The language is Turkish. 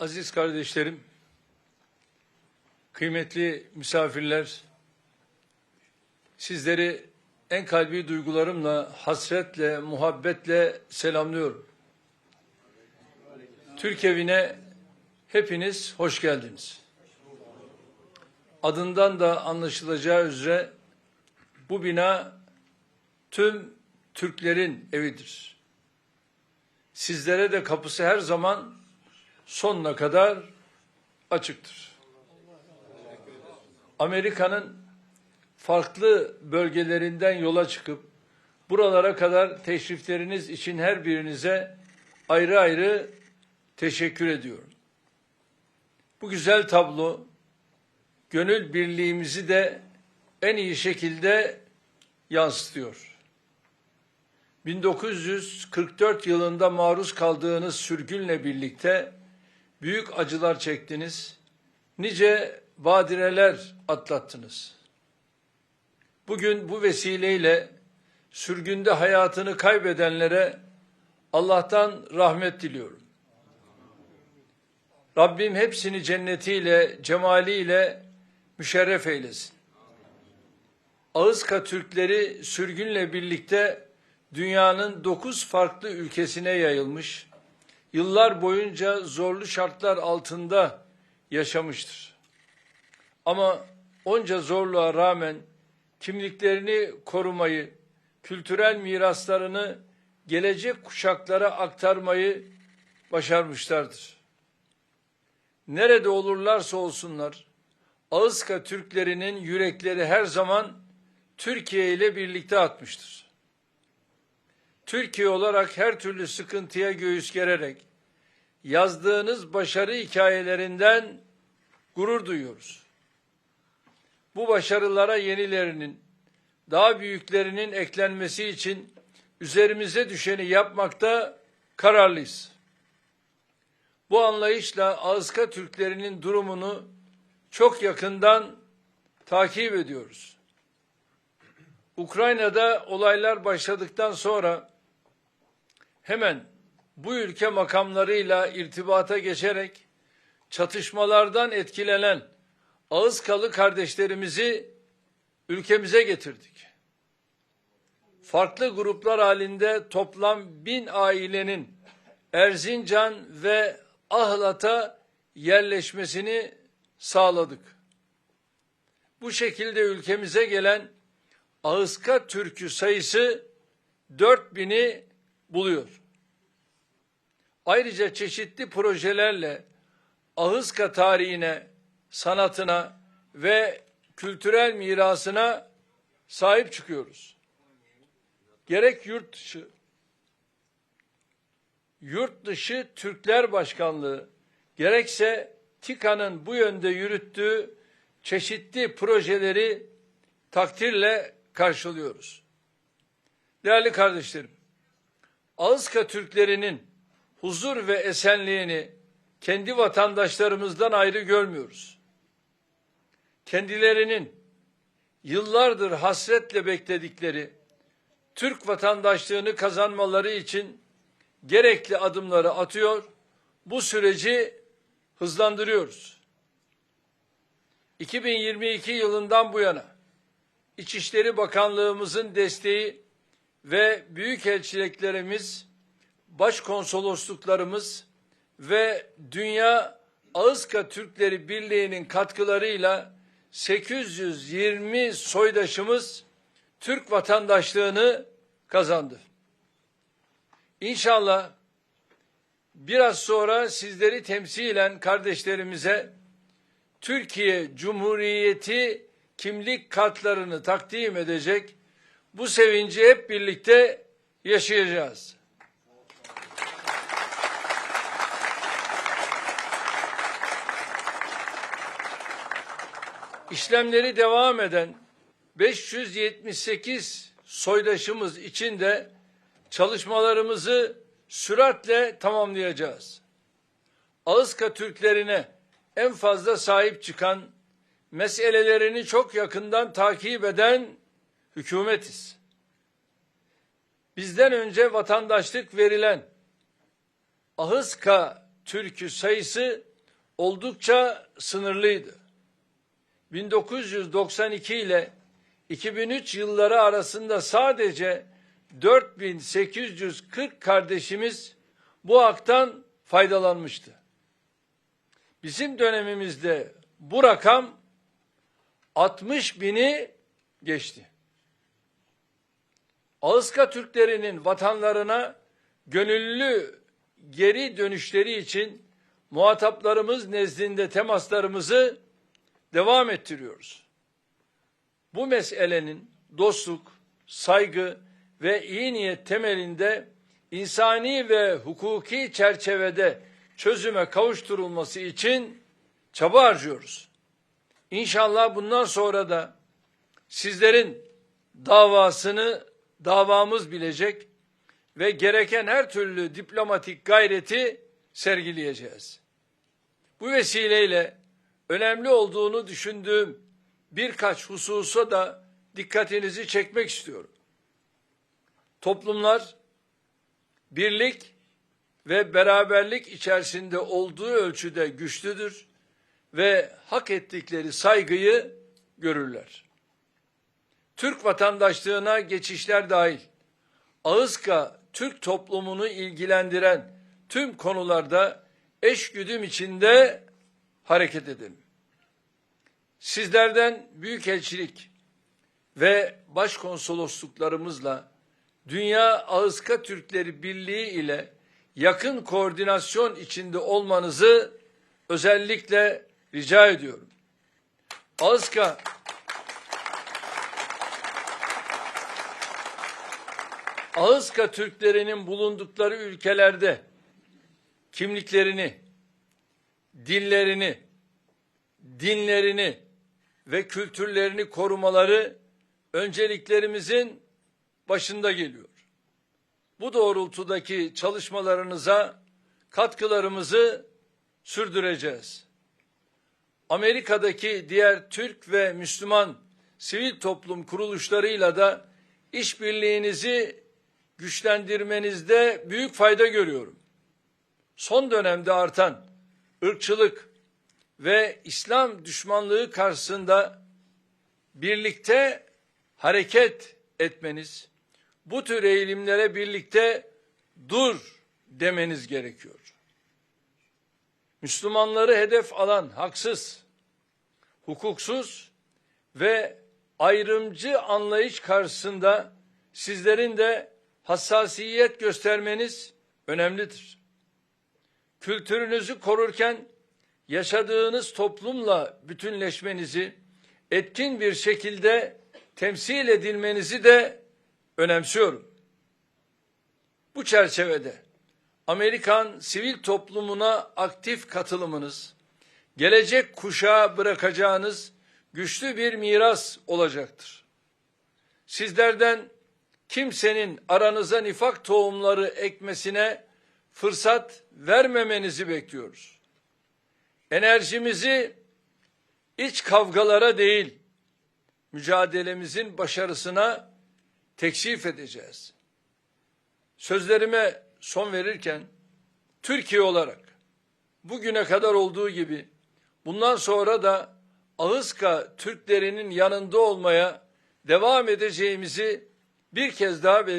Aziz kardeşlerim, kıymetli misafirler, sizleri en kalbi duygularımla, hasretle, muhabbetle selamlıyorum. Türk evine hepiniz hoş geldiniz. Adından da anlaşılacağı üzere bu bina tüm Türklerin evidir. Sizlere de kapısı her zaman sonuna kadar açıktır. Amerika'nın farklı bölgelerinden yola çıkıp buralara kadar teşrifleriniz için her birinize ayrı ayrı teşekkür ediyorum. Bu güzel tablo gönül birliğimizi de en iyi şekilde yansıtıyor. 1944 yılında maruz kaldığınız sürgünle birlikte büyük acılar çektiniz, nice badireler atlattınız. Bugün bu vesileyle sürgünde hayatını kaybedenlere Allah'tan rahmet diliyorum. Rabbim hepsini cennetiyle, cemaliyle müşerref eylesin. Ağızka Türkleri sürgünle birlikte dünyanın dokuz farklı ülkesine yayılmış, yıllar boyunca zorlu şartlar altında yaşamıştır. Ama onca zorluğa rağmen kimliklerini korumayı, kültürel miraslarını gelecek kuşaklara aktarmayı başarmışlardır. Nerede olurlarsa olsunlar, Ağızka Türklerinin yürekleri her zaman Türkiye ile birlikte atmıştır. Türkiye olarak her türlü sıkıntıya göğüs gererek yazdığınız başarı hikayelerinden gurur duyuyoruz. Bu başarılara yenilerinin, daha büyüklerinin eklenmesi için üzerimize düşeni yapmakta kararlıyız. Bu anlayışla Ağızka Türklerinin durumunu çok yakından takip ediyoruz. Ukrayna'da olaylar başladıktan sonra hemen bu ülke makamlarıyla irtibata geçerek çatışmalardan etkilenen Ağızkalı kardeşlerimizi ülkemize getirdik. Farklı gruplar halinde toplam bin ailenin Erzincan ve Ahlat'a yerleşmesini sağladık. Bu şekilde ülkemize gelen Ağızka Türk'ü sayısı 4000'i buluyor. Ayrıca çeşitli projelerle Ağızka tarihine, sanatına ve kültürel mirasına sahip çıkıyoruz. Gerek yurt dışı, yurt dışı Türkler Başkanlığı, gerekse TİKA'nın bu yönde yürüttüğü çeşitli projeleri takdirle karşılıyoruz. Değerli kardeşlerim, Ağızka Türklerinin huzur ve esenliğini kendi vatandaşlarımızdan ayrı görmüyoruz. Kendilerinin yıllardır hasretle bekledikleri Türk vatandaşlığını kazanmaları için gerekli adımları atıyor, bu süreci hızlandırıyoruz. 2022 yılından bu yana İçişleri Bakanlığımızın desteği ve büyükelçiliklerimiz, başkonsolosluklarımız ve Dünya Ağızka Türkleri Birliği'nin katkılarıyla 820 soydaşımız Türk vatandaşlığını kazandı. İnşallah biraz sonra sizleri temsilen kardeşlerimize Türkiye Cumhuriyeti kimlik kartlarını takdim edecek. Bu sevinci hep birlikte yaşayacağız. İşlemleri devam eden 578 soydaşımız için de çalışmalarımızı süratle tamamlayacağız. Ağızka Türklerine en fazla sahip çıkan, meselelerini çok yakından takip eden hükümetiz. Bizden önce vatandaşlık verilen Ahıska türkü sayısı oldukça sınırlıydı. 1992 ile 2003 yılları arasında sadece 4840 kardeşimiz bu haktan faydalanmıştı. Bizim dönemimizde bu rakam 60 bini geçti. Ağızka Türklerinin vatanlarına gönüllü geri dönüşleri için muhataplarımız nezdinde temaslarımızı devam ettiriyoruz. Bu meselenin dostluk, saygı ve iyi niyet temelinde insani ve hukuki çerçevede çözüme kavuşturulması için çaba harcıyoruz. İnşallah bundan sonra da sizlerin davasını davamız bilecek ve gereken her türlü diplomatik gayreti sergileyeceğiz. Bu vesileyle önemli olduğunu düşündüğüm birkaç hususa da dikkatinizi çekmek istiyorum. Toplumlar birlik ve beraberlik içerisinde olduğu ölçüde güçlüdür ve hak ettikleri saygıyı görürler. Türk vatandaşlığına geçişler dahil Ağızka Türk toplumunu ilgilendiren tüm konularda eşgüdüm içinde hareket edelim. Sizlerden büyükelçilik ve başkonsolosluklarımızla Dünya Ağızka Türkleri Birliği ile yakın koordinasyon içinde olmanızı özellikle rica ediyorum. Ağızka Ağızka Türklerinin bulundukları ülkelerde kimliklerini, dillerini, dinlerini ve kültürlerini korumaları önceliklerimizin başında geliyor. Bu doğrultudaki çalışmalarınıza katkılarımızı sürdüreceğiz. Amerika'daki diğer Türk ve Müslüman sivil toplum kuruluşlarıyla da işbirliğinizi güçlendirmenizde büyük fayda görüyorum. Son dönemde artan ırkçılık ve İslam düşmanlığı karşısında birlikte hareket etmeniz, bu tür eğilimlere birlikte dur demeniz gerekiyor. Müslümanları hedef alan haksız, hukuksuz ve ayrımcı anlayış karşısında sizlerin de hassasiyet göstermeniz önemlidir. Kültürünüzü korurken yaşadığınız toplumla bütünleşmenizi etkin bir şekilde temsil edilmenizi de önemsiyorum. Bu çerçevede Amerikan sivil toplumuna aktif katılımınız, gelecek kuşağa bırakacağınız güçlü bir miras olacaktır. Sizlerden kimsenin aranıza nifak tohumları ekmesine fırsat vermemenizi bekliyoruz. Enerjimizi iç kavgalara değil, mücadelemizin başarısına teksif edeceğiz. Sözlerime son verirken Türkiye olarak bugüne kadar olduğu gibi bundan sonra da Ağızka Türklerinin yanında olmaya devam edeceğimizi bir kez daha belirtiyorum.